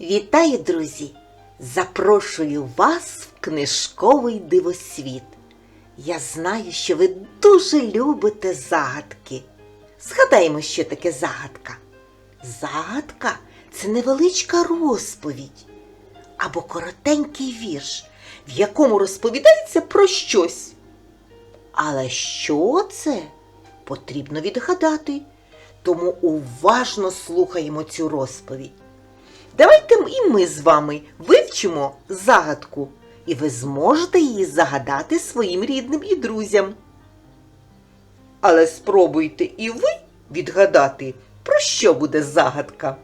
Вітаю, друзі! Запрошую вас в книжковий дивосвіт. Я знаю, що ви дуже любите загадки. Згадаємо, що таке загадка. Загадка це невеличка розповідь або коротенький вірш, в якому розповідається про щось. Але що це? Потрібно відгадати. Тому уважно слухаємо цю розповідь. Давайте і ми з вами вивчимо загадку, і ви зможете її загадати своїм рідним і друзям. Але спробуйте і ви відгадати, про що буде загадка.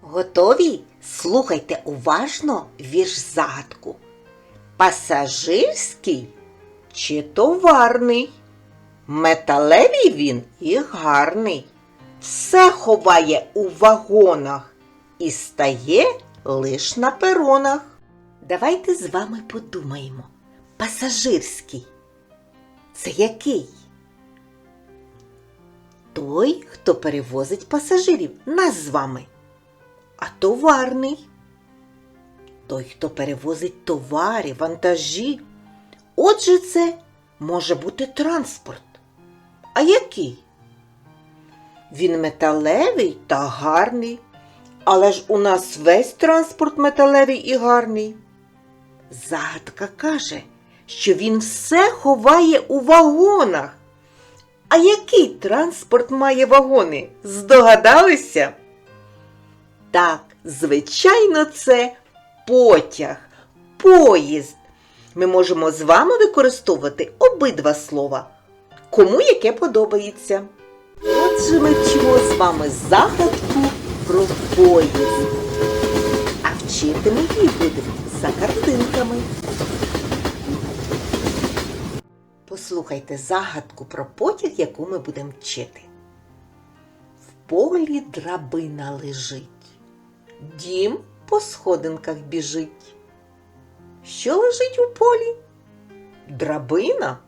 Готові? Слухайте уважно вірш загадку. Пасажирський чи товарний? Металевий він і гарний. Все ховає у вагонах і стає лиш на перонах. Давайте з вами подумаємо. Пасажирський. Це який? Той, хто перевозить пасажирів, нас з вами. А товарний. Той, хто перевозить товари, вантажі. Отже, це може бути транспорт. А який? Він металевий та гарний. Але ж у нас весь транспорт металевий і гарний. Загадка каже, що він все ховає у вагонах. А який транспорт має вагони? Здогадалися? Так, звичайно, це потяг, поїзд. Ми можемо з вами використовувати обидва слова. Кому яке подобається. Отже, ми вчимо з вами загадку про поїзд. А вчити ми її будемо за картинками. Послухайте загадку про потяг, яку ми будемо вчити. В полі драбина лежить, дім по сходинках біжить. Що лежить у полі? Драбина?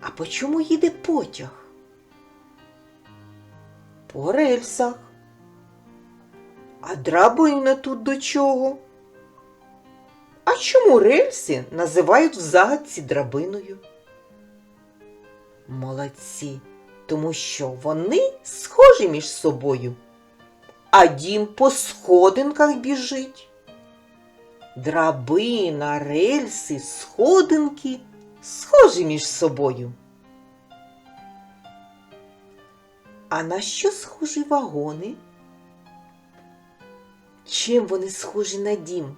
А по чому їде потяг? По рельсах. А драбина тут до чого? А чому рельси називають в загадці драбиною? Молодці, тому що вони схожі між собою, а дім по сходинках біжить. Драбина, рельси, сходинки схожі між собою. А на що схожі вагони? Чим вони схожі на дім?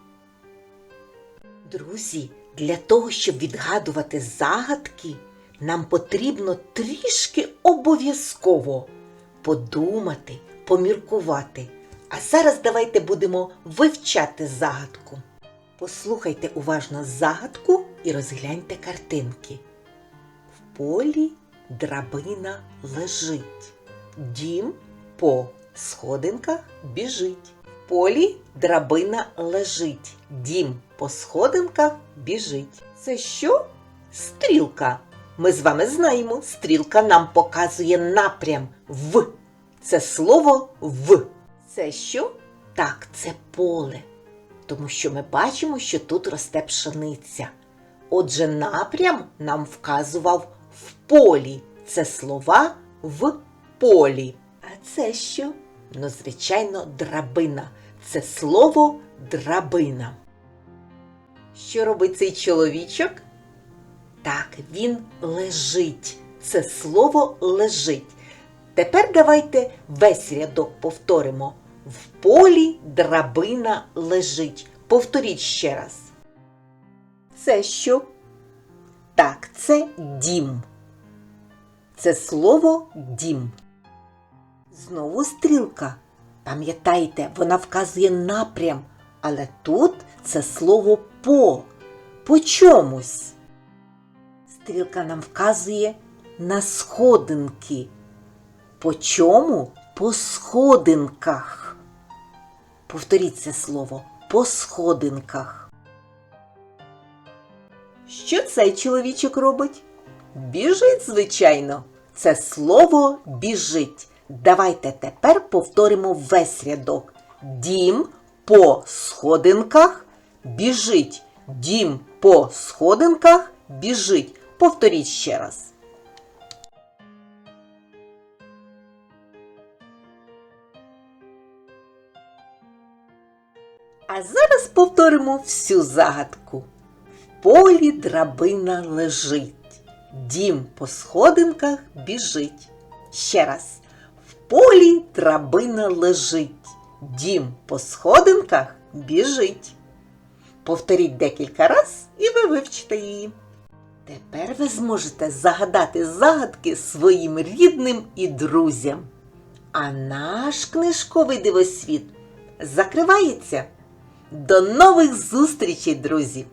Друзі, для того, щоб відгадувати загадки, нам потрібно трішки обов'язково подумати, поміркувати. А зараз давайте будемо вивчати загадку. Послухайте уважно загадку і розгляньте картинки. В полі драбина лежить. Дім по сходинках біжить. В полі драбина лежить. Дім по сходинках біжить. Це що? Стрілка. Ми з вами знаємо, стрілка нам показує напрям в. Це слово в. Це що? Так, це поле. Тому що ми бачимо, що тут росте пшениця. Отже, напрям нам вказував в полі. Це слова в полі. А це що? Ну, звичайно, драбина. Це слово драбина. Що робить цей чоловічок? Так, він лежить. Це слово лежить. Тепер давайте весь рядок повторимо. В полі драбина лежить. Повторіть ще раз. Це що? Так, це дім. Це слово дім. Знову стрілка. Пам'ятайте, вона вказує напрям, але тут це слово по. По чомусь. Стрілка нам вказує на сходинки. По чому? По сходинках. Повторіть це слово по сходинках. Що цей чоловічок робить? Біжить, звичайно. Це слово біжить. Давайте тепер повторимо весь рядок. Дім по сходинках біжить. Дім по сходинках біжить. Повторіть ще раз. А зараз повторимо всю загадку. В полі драбина лежить, дім по сходинках біжить. Ще раз. Полі драбина лежить, дім по сходинках біжить. Повторіть декілька раз і ви вивчите її. Тепер ви зможете загадати загадки своїм рідним і друзям. А наш книжковий дивосвіт закривається. До нових зустрічей, друзі!